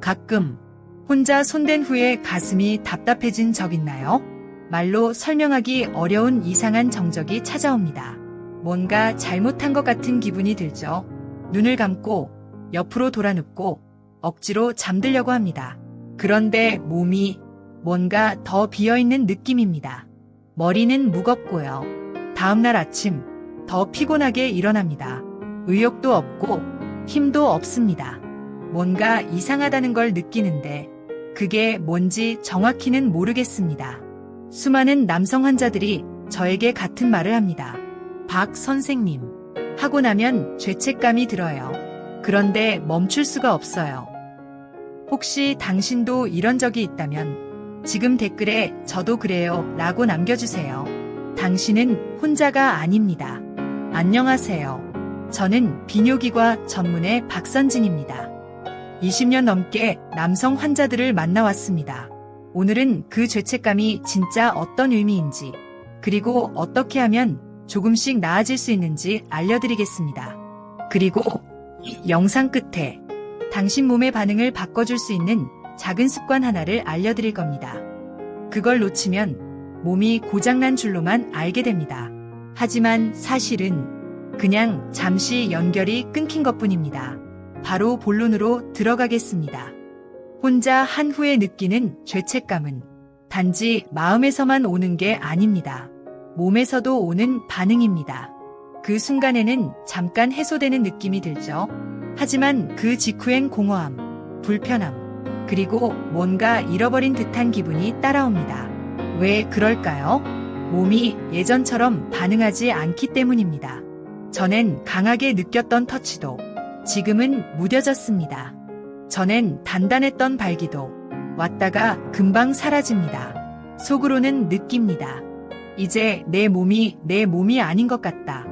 가끔 혼자 손댄 후에 가슴이 답답해진 적 있나요? 말로 설명하기 어려운 이상한 정적이 찾아옵니다. 뭔가 잘못한 것 같은 기분이 들죠. 눈을 감고 옆으로 돌아 눕고 억지로 잠들려고 합니다. 그런데 몸이 뭔가 더 비어있는 느낌입니다. 머리는 무겁고요. 다음날 아침 더 피곤하게 일어납니다. 의욕도 없고 힘도 없습니다. 뭔가 이상하다는 걸 느끼는데 그게 뭔지 정확히는 모르겠습니다. 수많은 남성 환자들이 저에게 같은 말을 합니다. 박 선생님. 하고 나면 죄책감이 들어요. 그런데 멈출 수가 없어요. 혹시 당신도 이런 적이 있다면 지금 댓글에 저도 그래요 라고 남겨주세요. 당신은 혼자가 아닙니다. 안녕하세요. 저는 비뇨기과 전문의 박선진입니다. 20년 넘게 남성 환자들을 만나왔습니다. 오늘은 그 죄책감이 진짜 어떤 의미인지, 그리고 어떻게 하면 조금씩 나아질 수 있는지 알려드리겠습니다. 그리고 영상 끝에 당신 몸의 반응을 바꿔줄 수 있는 작은 습관 하나를 알려드릴 겁니다. 그걸 놓치면 몸이 고장난 줄로만 알게 됩니다. 하지만 사실은 그냥 잠시 연결이 끊긴 것 뿐입니다. 바로 본론으로 들어가겠습니다. 혼자 한 후에 느끼는 죄책감은 단지 마음에서만 오는 게 아닙니다. 몸에서도 오는 반응입니다. 그 순간에는 잠깐 해소되는 느낌이 들죠. 하지만 그 직후엔 공허함, 불편함, 그리고 뭔가 잃어버린 듯한 기분이 따라옵니다. 왜 그럴까요? 몸이 예전처럼 반응하지 않기 때문입니다. 전엔 강하게 느꼈던 터치도 지금은 무뎌졌습니다. 전엔 단단했던 발기도 왔다가 금방 사라집니다. 속으로는 느낍니다. 이제 내 몸이 내 몸이 아닌 것 같다.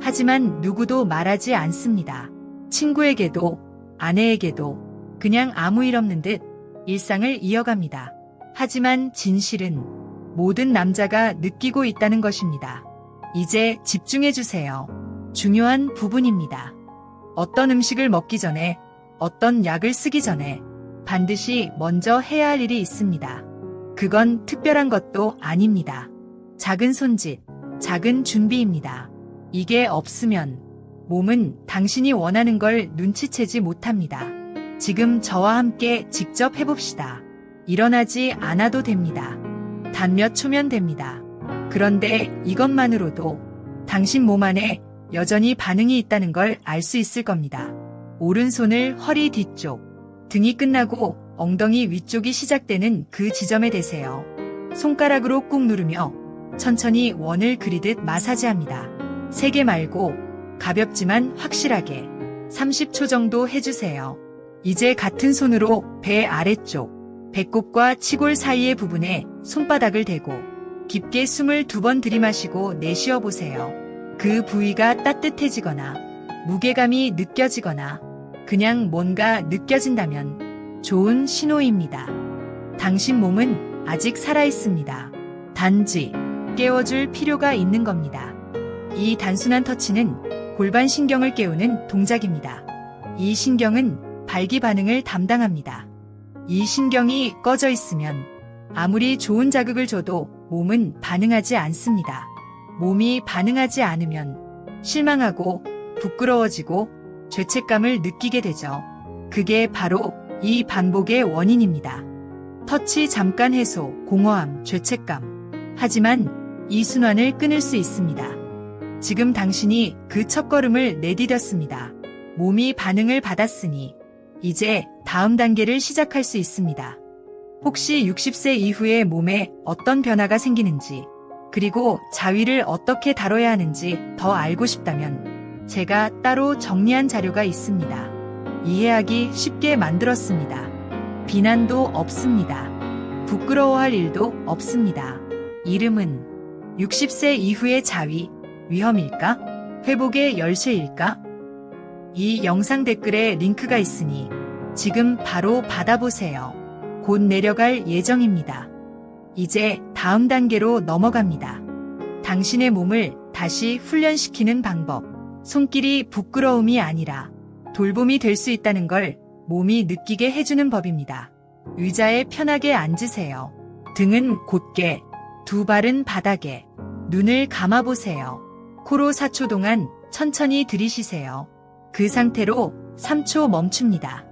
하지만 누구도 말하지 않습니다. 친구에게도 아내에게도 그냥 아무 일 없는 듯 일상을 이어갑니다. 하지만 진실은 모든 남자가 느끼고 있다는 것입니다. 이제 집중해 주세요. 중요한 부분입니다. 어떤 음식을 먹기 전에 어떤 약을 쓰기 전에 반드시 먼저 해야 할 일이 있습니다. 그건 특별한 것도 아닙니다. 작은 손짓, 작은 준비입니다. 이게 없으면 몸은 당신이 원하는 걸 눈치채지 못합니다. 지금 저와 함께 직접 해봅시다. 일어나지 않아도 됩니다. 단 몇 초면 됩니다. 그런데 이것만으로도 당신 몸 안에 여전히 반응이 있다는 걸 알 수 있을 겁니다. 오른손을 허리 뒤쪽, 등이 끝나고 엉덩이 위쪽이 시작되는 그 지점에 대세요. 손가락으로 꾹 누르며 천천히 원을 그리듯 마사지합니다. 세게 말고 가볍지만 확실하게 30초 정도 해주세요. 이제 같은 손으로 배 아래쪽, 배꼽과 치골 사이의 부분에 손바닥을 대고 깊게 숨을 두 번 들이마시고 내쉬어 보세요. 그 부위가 따뜻해지거나 무게감이 느껴지거나 그냥 뭔가 느껴진다면 좋은 신호입니다. 당신 몸은 아직 살아있습니다. 단지 깨워줄 필요가 있는 겁니다. 이 단순한 터치는 골반 신경을 깨우는 동작입니다. 이 신경은 발기 반응을 담당합니다. 이 신경이 꺼져 있으면 아무리 좋은 자극을 줘도 몸은 반응하지 않습니다. 몸이 반응하지 않으면 실망하고 부끄러워지고 죄책감을 느끼게 되죠. 그게 바로 이 반복의 원인입니다. 터치 잠깐 해소, 공허함, 죄책감. 하지만 이 순환을 끊을 수 있습니다. 지금 당신이 그 첫걸음을 내디뎠습니다. 몸이 반응을 받았으니 이제 다음 단계를 시작할 수 있습니다. 혹시 60세 이후에 몸에 어떤 변화가 생기는지, 그리고 자위를 어떻게 다뤄야 하는지 더 알고 싶다면 제가 따로 정리한 자료가 있습니다. 이해하기 쉽게 만들었습니다. 비난도 없습니다. 부끄러워할 일도 없습니다. 이름은 60세 이후의 자위, 위험일까? 회복의 열쇠일까? 이 영상 댓글에 링크가 있으니 지금 바로 받아보세요. 곧 내려갈 예정입니다. 이제 다음 단계로 넘어갑니다. 당신의 몸을 다시 훈련시키는 방법. 손길이 부끄러움이 아니라 돌봄이 될 수 있다는 걸 몸이 느끼게 해주는 법입니다. 의자에 편하게 앉으세요. 등은 곧게, 두 발은 바닥에, 눈을 감아보세요. 코로 4초 동안 천천히 들이쉬세요. 그 상태로 3초 멈춥니다.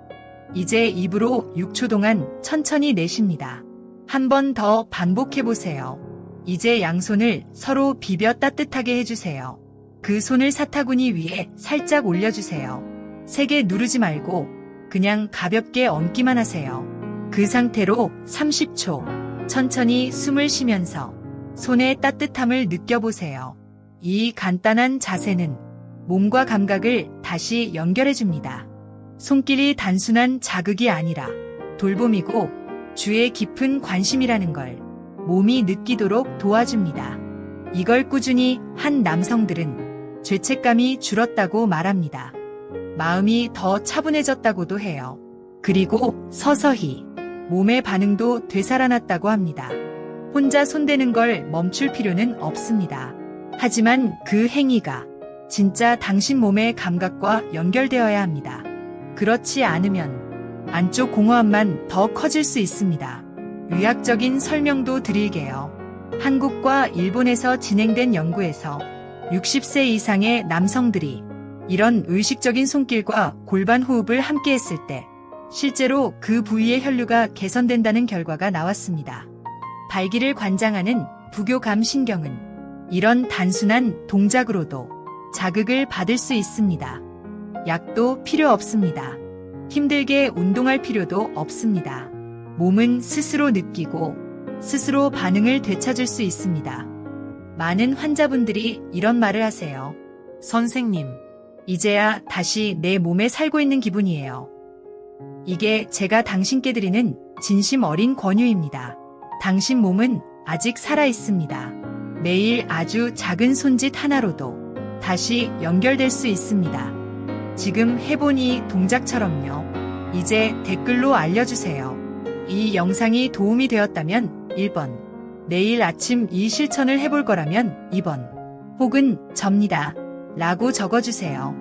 이제 입으로 6초 동안 천천히 내쉽니다. 한 번 더 반복해보세요. 이제 양손을 서로 비벼 따뜻하게 해주세요. 그 손을 사타구니 위에 살짝 올려주세요. 세게 누르지 말고 그냥 가볍게 얹기만 하세요. 그 상태로 30초 천천히 숨을 쉬면서 손의 따뜻함을 느껴보세요. 이 간단한 자세는 몸과 감각을 다시 연결해줍니다. 손길이 단순한 자극이 아니라 돌봄이고 주의 깊은 관심이라는 걸 몸이 느끼도록 도와줍니다. 이걸 꾸준히 한 남성들은 죄책감이 줄었다고 말합니다. 마음이 더 차분해졌다고도 해요. 그리고 서서히 몸의 반응도 되살아났다고 합니다. 혼자 손대는 걸 멈출 필요는 없습니다. 하지만 그 행위가 진짜 당신 몸의 감각과 연결되어야 합니다. 그렇지 않으면 안쪽 공허함만 더 커질 수 있습니다. 의학적인 설명도 드릴게요. 한국과 일본에서 진행된 연구에서 60세 이상의 남성들이 이런 의식적인 손길과 골반 호흡을 함께 했을 때 실제로 그 부위의 혈류가 개선된다는 결과가 나왔습니다. 발기를 관장하는 부교감 신경은 이런 단순한 동작으로도 자극을 받을 수 있습니다. 약도 필요 없습니다. 힘들게 운동할 필요도 없습니다. 몸은 스스로 느끼고 스스로 반응을 되찾을 수 있습니다. 많은 환자분들이 이런 말을 하세요. 선생님, 이제야 다시 내 몸에 살고 있는 기분이에요. 이게 제가 당신께 드리는 진심 어린 권유입니다. 당신 몸은 아직 살아 있습니다. 매일 아주 작은 손짓 하나로도 다시 연결될 수 있습니다. 지금 이 동작처럼요. 이제 댓글로 알려주세요. 이 영상이 도움이 되었다면 1번, 내일 아침 이 실천을 해볼 거라면 2번, 혹은 접니다. 라고 적어주세요.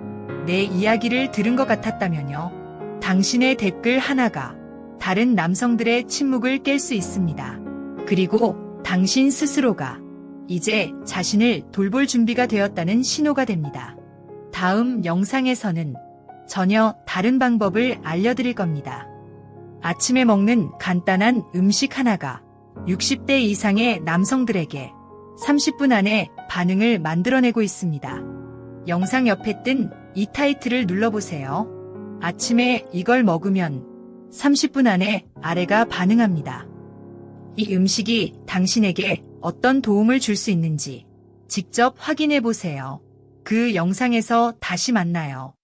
내 이야기를 들은 것 같았다면요. 당신의 댓글 하나가 다른 남성들의 침묵을 깰 수 있습니다. 그리고 당신 스스로가 이제 자신을 돌볼 준비가 되었다는 신호가 됩니다. 다음 영상에서는 전혀 다른 방법을 알려드릴 겁니다. 아침에 먹는 간단한 음식 하나가 60대 이상의 남성들에게 30분 안에 반응을 만들어내고 있습니다. 영상 옆에 뜬 이 타이틀을 눌러보세요. 아침에 이걸 먹으면 30분 안에 아래가 반응합니다. 이 음식이 당신에게 어떤 도움을 줄 수 있는지 직접 확인해 보세요. 그 영상에서 다시 만나요.